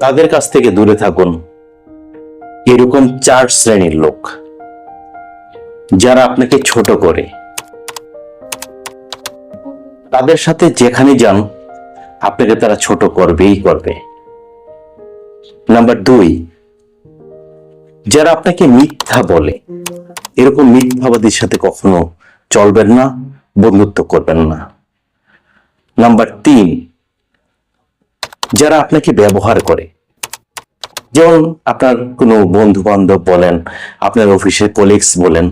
তাদের কাছ থেকে দূরে থাকুন। এরকম চার শ্রেণির লোক, যারা আপনাকে ছোট করে। তাদের সাথে যেখানে যান, আপনাকে তারা ছোট করবেই করবে। নাম্বার দুই, যারা আপনাকে মিথ্যা বলে, এরকম মিথ্যাবাদীর সাথে কখনো চলবেন না, বন্ধুত্ব করবেন না। নাম্বার তিন যারা আপনাকে ব্যবহার করে। যেমন আপনার কোনো বন্ধু বান্ধব বলেন, আপনার অফিসের কলিগস বলেন,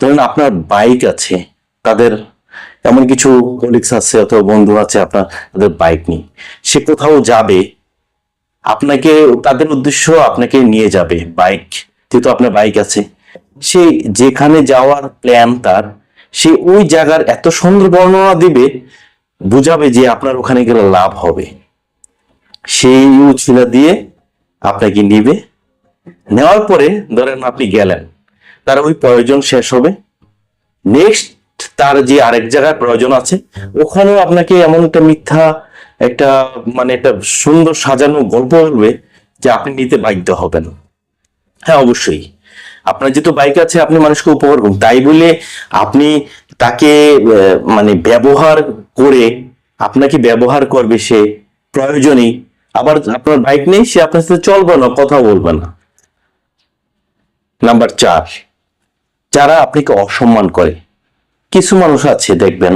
ধরেন আপনার বাইক আছে, তাদের এমন কিছু কলিগস আছে অথবা বন্ধু আছে আপনার, তাদের বাইক নেই সে কোথাও যাবে, আপনাকে, তাদের উদ্দেশ্য আপনাকে নিয়ে যাবে বাইক যেহেতু আপনার বাইক আছে। সে যেখানে যাওয়ার প্ল্যান তার, সে ওই জায়গার এত সুন্দর বর্ণনা দিবে, বুঝাবে যে আপনার ওখানে গেলে লাভ হবে। সেই উছিলা দিয়ে আপনাকে নিবে। নেওয়ার পরে ধরেন আপনি গেলেন, তার ওই প্রয়োজন শেষ হবে। নেক্সট তার যে আরেক জায়গায় প্রয়োজন আছে, ওখানেও আপনাকে এমন একটা মিথ্যা, একটা মানে একটা সুন্দর সাজানো গল্প বলবে যে আপনি নিতে বাধ্য হবেন। হ্যাঁ অবশ্যই। আপনার যেহেতু বাইক আছে, আপনি মানুষকে উপহার করুন। তাই বলে আপনি তাকে মানে ব্যবহার করে আপনাকে ব্যবহার করবে সে প্রয়োজনেই আবার আপনার বাইক নেই, সে আপনার সাথে চলবে না, কথা বলবে না। নাম্বার চার, যারা আপনাকে অসম্মান করে, কিছু মানুষ আছে, দেখবেন,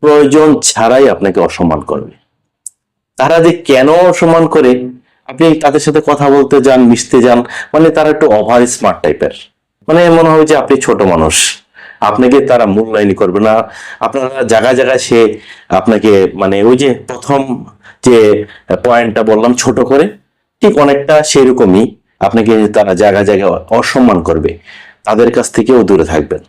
প্রয়োজন ছাড়াই আপনাকে অসম্মান করবে। তারা যে কেন অসম্মান করে, আপনি তাদের সাথে কথা বলতে যান, মিশতে যান মানে তারা একটু ওভার স্মার্ট টাইপের মানে মনে হবে যে আপনি ছোট মানুষ। আপনাকে তারা মূল্যায়ন করবে না। আপনারা জায়গায় জায়গায় সে আপনাকে মানে ওই যে প্রথম যে পয়েন্টটা বললাম ছোট করে, ঠিক অনেকটা সেরকমই আপনাকে তারা জায়গায় জায়গায় অসম্মান করবে। তাদের কাছ থেকেও দূরে থাকবেন।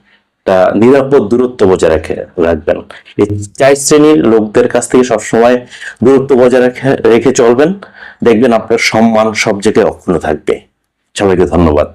তা নিরাপদ দূরত্ব বজায় রাখে রাখবেন। এই চার শ্রেণির লোকদের কাছ থেকে সবসময় দূরত্ব বজায় রেখে রেখে চলবেন। দেখবেন আপনার সম্মান সব জায়গায় অক্ষুণ্ণ থাকবে। সবাইকে ধন্যবাদ।